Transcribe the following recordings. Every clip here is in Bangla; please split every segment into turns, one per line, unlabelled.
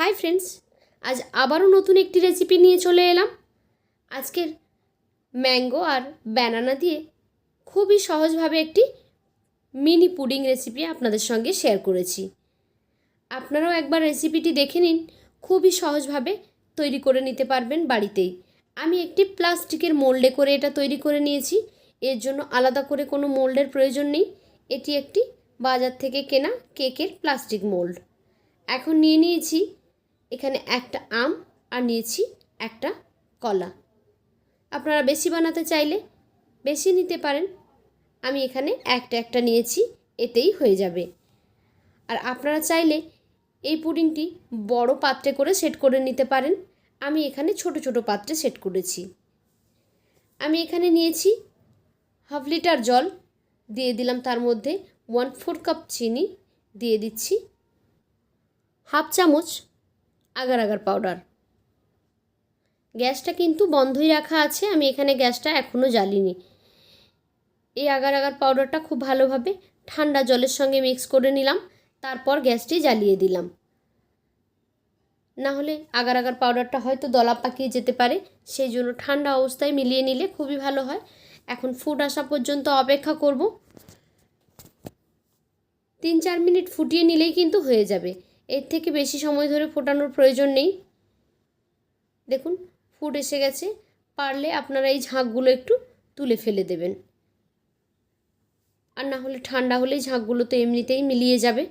হাই ফ্রেন্ডস আজ আবারও নতুন একটি রেসিপি নিয়ে চলে এলাম। আজকের ম্যাঙ্গো আর ব্যানানা দিয়ে খুবই সহজভাবে একটি মিনি পুডিং রেসিপি আপনাদের সঙ্গে শেয়ার করেছি। আপনারাও একবার রেসিপিটি দেখে নিন। খুবই সহজভাবে তৈরি করে নিতে পারবেন বাড়িতেই। আমি একটি প্লাস্টিকের মোল্ডে করে এটা তৈরি করে নিয়েছি। এর জন্য আলাদা করে কোনো মোল্ডের প্রয়োজন নেই। এটি একটি বাজার থেকে কেনা কেকের প্লাস্টিক মোল্ড এখন নিয়ে নিয়েছি এখানে একটা আম আর নিয়েছি একটা কলা। আপনারা বেশি বানাতে চাইলে বেশি নিতে পারেন। আমি এখানে একটা একটা নিয়েছি, এতেই হয়ে যাবে। আর আপনারা চাইলে এই পুডিংটি বড় পাত্রে করে সেট করে নিতে পারেন। আমি এখানে ছোট ছোট পাত্রে সেট করেছি। আমি এখানে নিয়েছি হাফ লিটার জল, দিয়ে দিলাম তার মধ্যে ওয়ান ফোর কাপ চিনি, দিয়ে দিচ্ছি হাফ চামচ আগার আগার পাউডার গ্যাসটা কিন্তু বন্ধই রাখা আছে, আমি এখানে গ্যাসটা এখনও জ্বালিনি। এই আগার আগার পাউডারটা খুব ভালোভাবে ঠান্ডা জলের সঙ্গে মিক্স করে নিলাম, তারপর গ্যাসটি জ্বালিয়ে দিলাম। না হলে আগার আগার পাউডারটা হয়তো দলা পাকিয়ে যেতে পারে, সেই জন্য ঠান্ডা অবস্থায় মিলিয়ে নিলে খুবই ভালো হয়। এখন ফুট আসা পর্যন্ত অপেক্ষা করব। তিন চার মিনিট ফুটিয়ে নিলেই কিন্তু হয়ে যাবে। এর থেকে বেশি সময় ধরে ফোটানোর প্রয়োজন নেই। দেখুন, ফুট এসে গেছে। পারলে আপনারা এই ঝাঁকগুলো একটু তুলে ফেলে দেবেন। আর না হলে ঠান্ডা হলেই ঝাঁকগুলো তো এমনিতেই মিলিয়ে যাবে।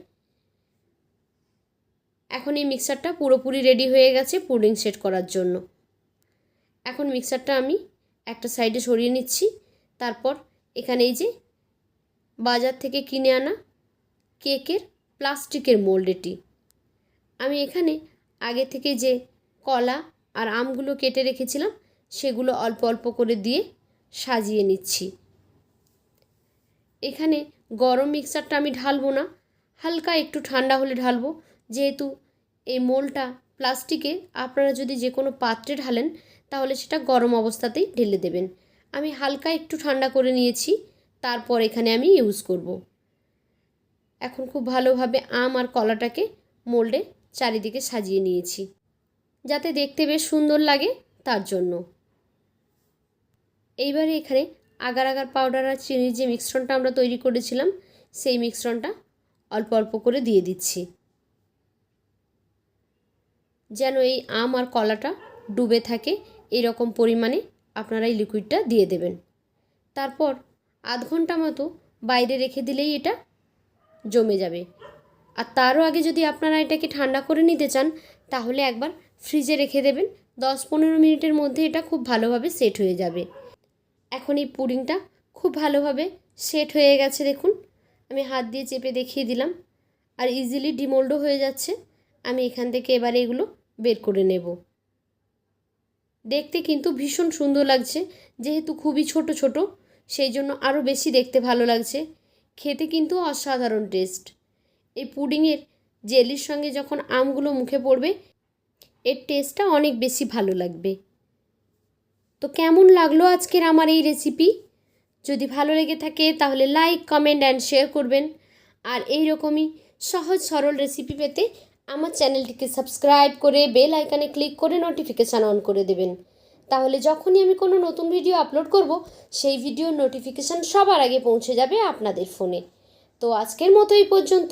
এখন এই মিক্সারটা পুরোপুরি রেডি হয়ে গেছে পুডিং সেট করার জন্য। এখন মিক্সারটা আমি একটা সাইডে সরিয়ে নিচ্ছি। তারপর এখানে এই যে বাজার থেকে কিনে আনা কেকের প্লাস্টিকের মোল্ড এটি। আমি এখানে আগে থেকে যে কলা আর আমগুলো কেটে রেখেছিলাম, সেগুলো অল্প অল্প করে দিয়ে সাজিয়ে নিচ্ছি। এখানে গরম মিক্সারটা আমি ঢালবো না, হালকা একটু ঠান্ডা হলে ঢালবো। যেহেতু এই মোলটা প্লাস্টিকে আপনারা যদি যে কোনো পাত্রে ঢালেন, তাহলে সেটা গরম অবস্থাতেই ঢেলে দেবেন। আমি হালকা একটু ঠান্ডা করে নিয়েছি, তারপর এখানে আমি ইউজ করব। এখন খুব ভালোভাবে আম আর কলাটাকে মোল্ডে চারিদিকে সাজিয়ে নিয়েছি। যাতে দেখতে বেশ সুন্দর লাগে তার জন্য। এইবারে এখানে আগার আগার পাউডার আর চিনির যে মিশ্রণটা আমরা তৈরি করেছিলাম, সেই মিশ্রণটা অল্প অল্প করে দিয়ে দিচ্ছি। যেন এই আম আর কলাটা ডুবে থাকে, এরকম পরিমাণে আপনারা এই লিকুইডটা দিয়ে দেবেন। তারপর আধ ঘণ্টা মতো বাইরে রেখে দিলেই এটা জমে যাবে। আর তারও আগে যদি আপনারা এটাকে ঠান্ডা করে নিতে চান, তাহলে একবার ফ্রিজে রেখে দেবেন। দশ পনেরো মিনিটের মধ্যে এটা খুব ভালোভাবে সেট হয়ে যাবে। এখন এই পুডিংটা খুব ভালোভাবে সেট হয়ে গেছে দেখুন। আমি হাত দিয়ে চেপে দেখিয়ে দিলাম। আর ইজিলি ডিমোল্ডও হয়ে যাচ্ছে। আমি এখান থেকে এবারে এগুলো বের করে নেব। দেখতে কিন্তু ভীষণ সুন্দর লাগছে। যেহেতু খুবই ছোট ছোট, সেই জন্য আরও বেশি দেখতে ভালো লাগছে। খেতে কিন্তু অসাধারণ টেস্ট। এই পুডিংয়ের জেলির সঙ্গে যখন আমগুলো মুখে পড়বে, এর টেস্টটা অনেক বেশি ভালো লাগবে। তো কেমন লাগল আজকের আমার এই রেসিপি যদি ভালো লেগে থাকে তাহলে লাইক কমেন্ট অ্যান্ড শেয়ার করবেন। আর এই রকমই সহজ সরল রেসিপি পেতে আমার চ্যানেলটিকে সাবস্ক্রাইব করে বেল আইকনে ক্লিক করে নোটিফিকেশান অন করে দেবেন। তাহলে যখনই আমি কোনো নতুন ভিডিও আপলোড করব, সেই ভিডিওর নোটিফিকেশান সবার আগে পৌঁছে যাবে আপনাদের ফোনে তো আজকের মতো এই পর্যন্ত।